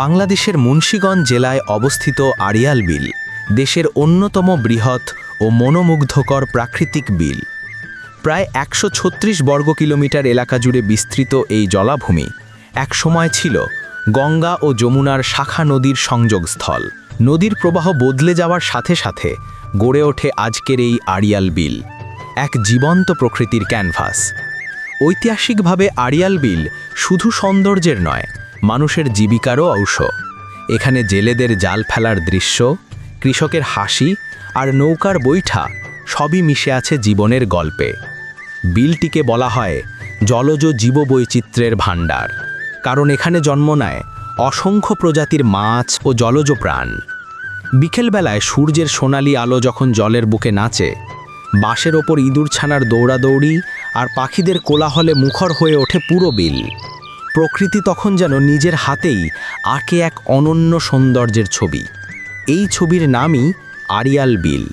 বাংলাদেশের মুন্সীগঞ্জ জেলায় অবস্থিত আড়িয়াল বিল, দেশের অন্যতম বৃহৎ ও মনোমুগ্ধকর প্রাকৃতিক বিল। প্রায় একশো ছত্রিশ বর্গ কিলোমিটার এলাকা জুড়ে বিস্তৃত এই জলাভূমি একসময় ছিল গঙ্গা ও যমুনার শাখা নদীর সংযোগস্থল। নদীর প্রবাহ বদলে যাওয়ার সাথে সাথে গড়ে ওঠে আজকের এই আড়িয়াল বিল, এক জীবন্ত প্রকৃতির ক্যানভাস। ঐতিহাসিকভাবে আড়িয়াল বিল শুধু সৌন্দর্যের নয় মানুষের জীবিকারও অংশ। এখানে জেলেদের জাল ফেলার দৃশ্য, কৃষকের হাসি আর নৌকার বৈঠা সবই মিশে আছে জীবনের গল্পে। বিলটিকে বলা হয় জলজ জীববৈচিত্র্যের ভাণ্ডার। কারণ এখানে জন্ম নেয় অসংখ্য প্রজাতির মাছ ও জলজ প্রাণ। বিকেলবেলায় সূর্যের সোনালি আলো যখন জলের বুকে নাচে, বাঁশের ওপর ইঁদুর ছানার দৌড়াদৌড়ি আর পাখিদের কোলাহলে মুখর হয়ে ওঠে পুরো বিল। প্রকৃতি তখন যেন নিজের হাতেই আঁকে এক অনন্য সৌন্দর্যের ছবি। এই ছবির নামই আরিয়াল বিল।